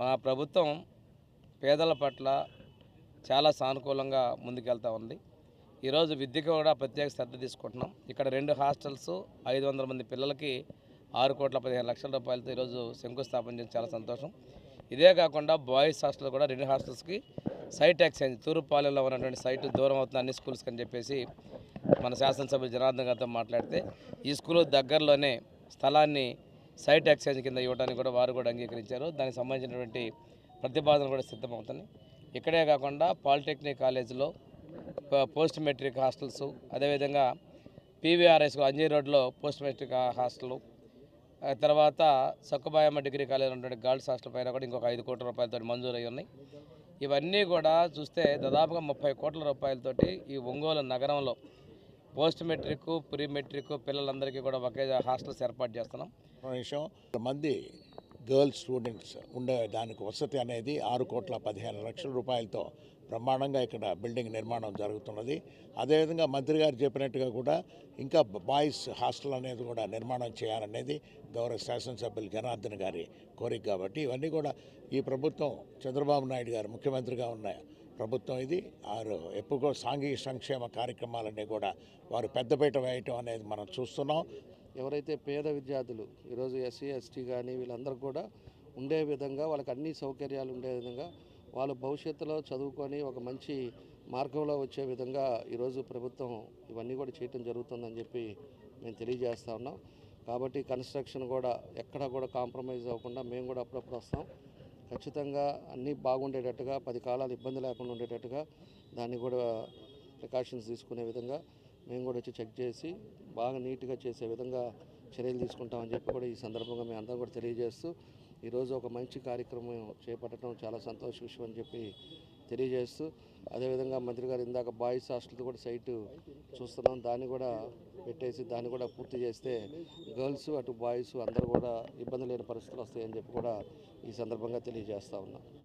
మా ప్రభుత్వం పేదల పట్ల చాలా సానుకూలంగా ముందుకెళ్తా ఉంది. ఈరోజు విద్యకు కూడా ప్రత్యేక శ్రద్ధ తీసుకుంటున్నాం. ఇక్కడ రెండు హాస్టల్స్ ఐదు వందల మంది పిల్లలకి ఆరు కోట్ల పదిహేను లక్షల రూపాయలతో ఈరోజు శంకుస్థాపన చేసి చాలా సంతోషం. ఇదే కాకుండా బాయ్స్ హాస్టల్ కూడా రెండు హాస్టల్స్కి సైట్ ఎక్స్చేంజ్ తూరుపాలెంలో ఉన్నటువంటి సైట్ దూరం అవుతుంది అన్ని స్కూల్స్కి అని చెప్పేసి మన శాసనసభ్యులు జనార్దన్ గారితో మాట్లాడితే ఈ స్కూల్ దగ్గరలోనే స్థలాన్ని సైట్ ఎక్స్చేంజ్ కింద ఇవ్వడానికి కూడా వారు కూడా అంగీకరించారు. దానికి సంబంధించినటువంటి ప్రతిపాదన కూడా సిద్ధమవుతుంది ఇక్కడే కాకుండా పాలిటెక్నిక్ కాలేజీలో పోస్ట్ మెట్రిక్ హాస్టల్స్ అదేవిధంగా పీవీఆర్ఎస్ అంజీ రోడ్లో పోస్ట్ మెట్రిక్ హాస్టల్ తర్వాత సక్కుబాయమ్మ డిగ్రీ కాలేజ్ ఉన్నటువంటి గర్ల్స్ హాస్టల్ పైన కూడా ఇంకొక ఐదు కోట్ల రూపాయలతో మంజూరు అయి ఉన్నాయి. ఇవన్నీ కూడా చూస్తే దాదాపుగా ముప్పై కోట్ల రూపాయలతోటి ఈ ఒంగోలు నగరంలో పోస్ట్ మెట్రిక్ ప్రీ మెట్రిక్ పిల్లలందరికీ కూడా ఒకే హాస్టల్స్ ఏర్పాటు చేస్తున్నాం. విషయం మంది గర్ల్స్ స్టూడెంట్స్ ఉండే దానికి వసతి అనేది ఆరు కోట్ల పదిహేను లక్షల రూపాయలతో బ్రహ్మాండంగా ఇక్కడ బిల్డింగ్ నిర్మాణం జరుగుతున్నది. అదేవిధంగా మంత్రి గారు చెప్పినట్టుగా కూడా ఇంకా బాయ్స్ హాస్టల్ అనేది కూడా నిర్మాణం చేయాలనేది గౌరవ శాసనసభ్యులు జనార్దన్ గారి కోరిక కాబట్టి ఇవన్నీ కూడా ఈ ప్రభుత్వం చంద్రబాబు నాయుడు గారు ముఖ్యమంత్రిగా ఉన్న ప్రభుత్వం ఇది. వారు ఎప్పుకో సాంఘిక సంక్షేమ కార్యక్రమాలన్నీ కూడా వారు పెద్దపీట వేయటం అనేది మనం చూస్తున్నాం. ఎవరైతే పేద విద్యార్థులు ఈరోజు ఎస్సీ ఎస్టీ కానీ వీళ్ళందరూ కూడా ఉండే విధంగా వాళ్ళకి అన్ని సౌకర్యాలు ఉండే విధంగా వాళ్ళు భవిష్యత్తులో చదువుకొని ఒక మంచి మార్గంలో వచ్చే విధంగా ఈరోజు ప్రభుత్వం ఇవన్నీ కూడా చేయటం జరుగుతుందని చెప్పి మేము తెలియజేస్తా ఉన్నాం. కాబట్టి కన్స్ట్రక్షన్ కూడా ఎక్కడ కూడా కాంప్రమైజ్ అవ్వకుండా మేము కూడా అప్పుడప్పుడు వస్తాం. ఖచ్చితంగా అన్నీ బాగుండేటట్టుగా పది కాలాలు ఇబ్బంది లేకుండా ఉండేటట్టుగా దాన్ని కూడా ప్రికాషన్స్ తీసుకునే విధంగా మేము కూడా వచ్చి చెక్ చేసి బాగా నీట్గా చేసే విధంగా చర్యలు తీసుకుంటామని చెప్పి కూడా ఈ సందర్భంగా మేము అందరం కూడా తెలియజేస్తూ ఈరోజు ఒక మంచి కార్యక్రమం చేపట్టడం చాలా సంతోష విషయం అని చెప్పి తెలియజేస్తూ అదేవిధంగా మంత్రి గారు ఇందాక బాయ్స్ హాస్టల్ కూడా సైటు చూస్తున్నాం. దాన్ని కూడా పెట్టేసి దాన్ని కూడా పూర్తి చేస్తే గర్ల్స్ అటు బాయ్స్ అందరూ కూడా ఇబ్బంది లేని పరిస్థితులు వస్తాయని చెప్పి కూడా ఈ సందర్భంగా తెలియజేస్తా ఉన్నాం.